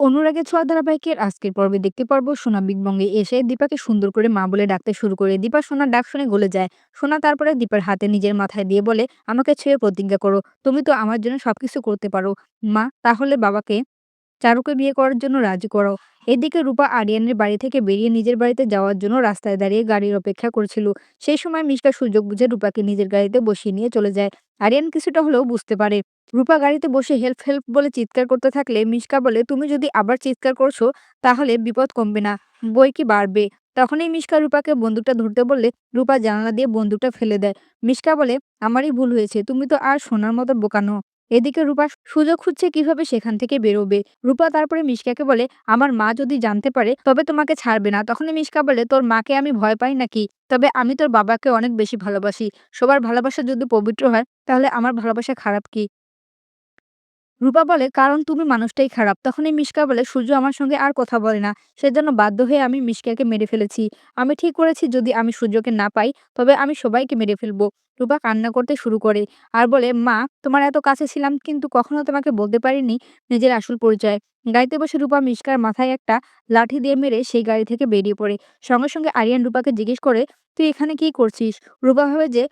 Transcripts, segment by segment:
অনুরাগের ছোঁয়া ধারাবাহিকের আজকের পর্বে দেখতে পারব সোনা বিগবঙ্গে এসে দীপাকে সুন্দর করে মা বলে ডাকতে শুরু করে। দীপা সোনার ডাক শুনে গলে যায়। সোনা তারপরে দীপার হাতে নিজের মাথায় দিয়ে বলে, আমাকে ছেড়ে প্রতিজ্ঞা করো। তুমি তো আমার জন্য সবকিছু করতে পারো। মা, তাহলে বাবাকে চারুকে বিয়ে করার জন্য রাজি করো। এদিকে রূপা আরিয়ানের বাড়ি থেকে বেরিয়ে নিজের বাড়িতে যাওয়ার জন্য রাস্তায় দাঁড়িয়ে গাড়ির অপেক্ষা করছিল। সেই সময় মিশকা সুযোগ বুঝে রূপাকে নিজের গাড়িতে বসিয়ে নিয়ে চলে যায়। আরিয়ান কিছুটা হলেও বুঝতে পারে। রূপা গাড়িতে বসে হেল্প হেল্প বলে চিৎকার করতে থাকলে মিশকা বলে, তুমি যদি আবার চিৎকার করছ, তাহলে বিপদ কমবে না, বই কি বাড়বে? তখনই মিশকা রূপাকে বন্দুকটা ধরতে বললে, রূপা জানালা দিয়ে বন্দুকটা ফেলে দেয়। মিশকা বলে, আমারই ভুল হয়েছে, তুমি তো আর সোনার মতো বোকানো এদিকে রূপা সুযোগ খুঁজছে কীভাবে সেখান থেকে বেরোবে। রূপা তারপরে মিশকাকে বলে, আমার মা যদি জানতে পারে, তবে তোমাকে ছাড়বে না। তখনই মিশকা বলে, তোর মাকে আমি ভয় পাই নাকি? তবে আমি তোর বাবাকে অনেক বেশি ভালোবাসি। সবার ভালোবাসা যদি পবিত্র হয়, তাহলে আমার ভালোবাসা খারাপ কি? রূপা বলে, কারণ তুমি মানুষটাই খারাপ। তখনই মিশকা বলে, সূর্য আমার সঙ্গে আর কথা বলে না। সেজন্য বাধ্য হয়ে আমি মিশকাকে মেরে ফেলেছি। আমি ঠিক করেছি যদি আমি সূর্যকে না পাই, তবে আমি সবাইকে মেরে ফেলব। রূপা কান্না করতে শুরু করে আর বলে, মা, তোমার এত কাছে ছিলাম, কিন্তু কখনো তোমাকে বলতে পারিনি নিজের আসল পরিচয়। গাড়িতে বসে রূপা মিশকার মাথায় একটা লাঠি দিয়ে মেরে সেই গাড়ি থেকে বেরিয়ে পড়ে। সঙ্গে সঙ্গে আরিয়ান রূপাকে জিজ্ঞেস করে তুই এখানে কি করছিস? রূপা ভাবে যে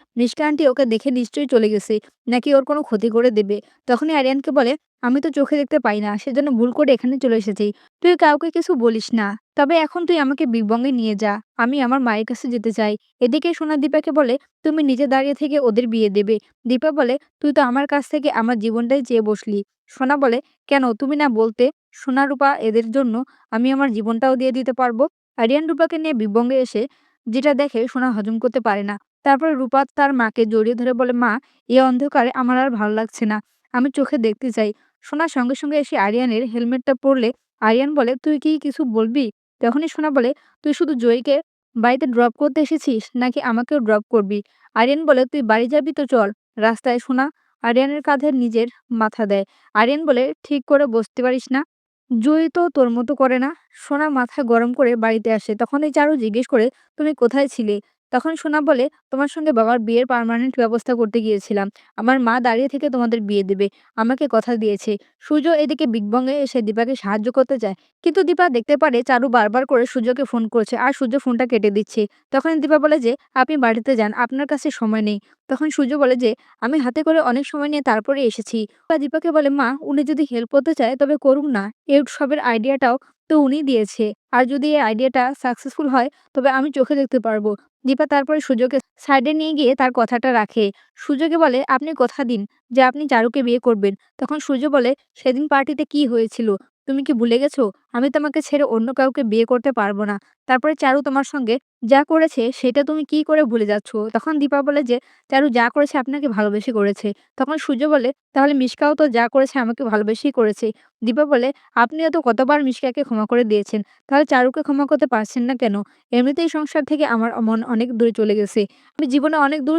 আন্টি ওকে দেখে নিশ্চয়ই চলে গেছে, নাকি ওর কোনো ক্ষতি করে দেবে? তখনই আরিয়ানকে বলে, আমি তো চোখে দেখতে পাই না, সেজন্য ভুল করে এখানে চলে এসেছি। তুই কাউকে কিছু বলিস না। তবে এখন তুই আমাকে বিগবঙ্গে নিয়ে যা, আমি আমার মায়ের কাছে যেতে চাই। এদিকে সোনা দীপাকে বলে, তুমি নিজে দাঁড়িয়ে থেকে ওদের বিয়ে দেবে। দীপা বলে, তুই তো আমার কাছ থেকে আমার জীবনটাই চেয়ে বসলি। সোনা বলে, কেন, তুমি না বলতে, সোনা রূপা এদের জন্য আমি আমার জীবনটাও দিয়ে দিতে পারব? আরিয়ান রূপাকে নিয়ে বিবঙ্গে এসে যেটা দেখে সোনা হজম করতে পারে না। তারপর রূপা তার মাকে জড়িয়ে ধরে বলে, মা, এ অন্ধকারে আমার আর ভালো লাগছে না। আমি চোখে দেখতে চাই। সোনা সঙ্গে সঙ্গে এসে আরিয়ানের হেলমেটটা পরলে আরিয়ান বলে, তুই কি কিছু বলবি? তখনই সোনা বলে, তুই শুধু জয়ীকে বাড়িতে ড্রপ করতে এসেছিস নাকি আমাকেও ড্রপ করবি? আরিয়ান বলে, তুই বাড়ি যাবি তো চল। রাস্তায় সোনা আরিয়ানের কাঁধে নিজের মাথা দেয়। আরিয়ান বলে, ঠিক করে বসতে পারিস না। জয়ী তো তোর মতো করে না। সোনা মাথা গরম করে বাড়িতে আসে। তখন এই চারু জিজ্ঞেস করে, তুমি কোথায় ছিলে? তখন সোনা বলে, তোমার সঙ্গে বাবার বিয়ের পার্মানেন্ট ব্যবস্থা করতে গিয়েছিলাম। আমার মা দাঁড়িয়ে থেকে তোমাদের বিয়ে দেবে। আমাকে কথা দিয়েছে। সূর্য এদিকে বিগবঙ্গে এসে দীপাকে সাহায্য করতে চায় কিন্তু দীপা দেখতে পারে চারু বারবার করে সূর্যকে ফোন করছে আর সূর্য ফোনটা কেটে দিচ্ছে। তখন দীপা বলে যে, আপনি বাড়িতে যান, আপনার কাছে সময় নেই। তখন সূর্য বলে যে, আমি হাতে করে অনেক সময় নিয়ে তারপরে এসেছি। দীপাকে বলে, মা, উনি যদি হেল্প করতে চায় তবে করুক না। এই উৎসবের আইডিয়াটাও তো উনি দিয়েছে। আর যদি এই আইডিয়াটা সাকসেসফুল হয়, তবে আমি চোখে দেখতে পারব। দীপা তারপরে সুযোগে সাইডে নিয়ে গিয়ে তার কথাটা রাখে। সূর্যকে বলে, আপনি কথা দিন যে আপনি চারুকে বিয়ে করবেন। তখন সূর্য বলে, সেদিন পার্টিতে কি হয়েছিল? তুমি কি ভুলে গেছো? আমি তোমাকে ছেড়ে অন্য কাউকে বিয়ে করতে পারব না। তারপরে চারু তোমার সঙ্গে যা করেছে সেটা তুমি কি করে ভুলে যাচ্ছ? তখন দীপা বলে যে, চারু যা করেছে আপনাকে ভালোবেসে করেছে। তখন সূর্য বলে, তাহলে মিশকাও তো যা করেছে আমাকে ভালোবেসেই করেছে। দীপা বলে আপনিও তো কতবার মিশকাকে ক্ষমা করে দিয়েছেন? তাহলে চারুকে ক্ষমা করতে পারছেন না কেন? এমনিতেই সংসার থেকে আমার মন অনেক দূরে চলে গেছে। আমি জীবনে অনেক দূর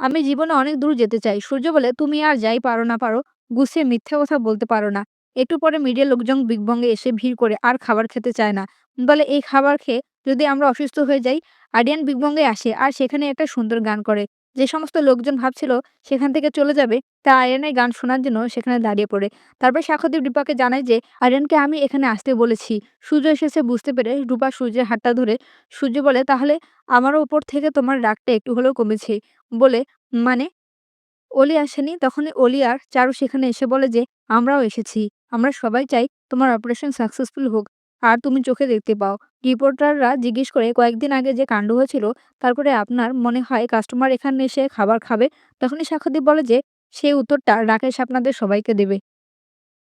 আমি জীবনে অনেক দূর যেতে চাই। সূর্য বলে, তুমি আর যাই পারো না পারো গুছিয়ে মিথ্যে কথা বলতে পারো না। একটু পরে মিডিয়ার লোকজন বিগবঙ্গে এসে ভিড় করে আর খাবার খেতে চায় না। বলে, এই খাবার খেয়ে যদি আমরা অসুস্থ হয়ে যাই, আরিয়ান বিগবঙ্গে আসে আর সেখানে একটা সুন্দর গান করে। যে সমস্ত লোকজন ভাবছিল সেখান থেকে চলে যাবে, তা আরিয়ানের গান শোনার জন্য সেখানে দাঁড়িয়ে পড়ে। তারপর সাক্ষ্যদীপ রূপাকে জানায় যে, আরিয়ানকে আমি এখানে আসতে বলেছি। সূর্য এসেছে বুঝতে পেরে রূপা সূর্যের হাতটা ধরে, সূর্য বলে, তাহলে আমারও ওপর থেকে তোমার রাগটা একটু হলেও কমেছে। বলে মানে? অলি আসেনি, তখনই অলি আর চারু সেখানে এসে বলে যে, আমরাও এসেছি। আমরা সবাই চাই তোমার অপারেশন সাকসেসফুল হোক। আর তুমি চোখে দেখতে পাও। রিপোর্টাররা জিজ্ঞেস করে, কয়েকদিন আগে যে কাণ্ড হয়েছিল, তারপরে আপনার মনে হয় কাস্টমার এখানে এসে খাবার খাবে? তখনই সাক্ষাৎ বলে যে সেই উত্তরটা রাকেশ আপনাদের সবাইকে দেবে।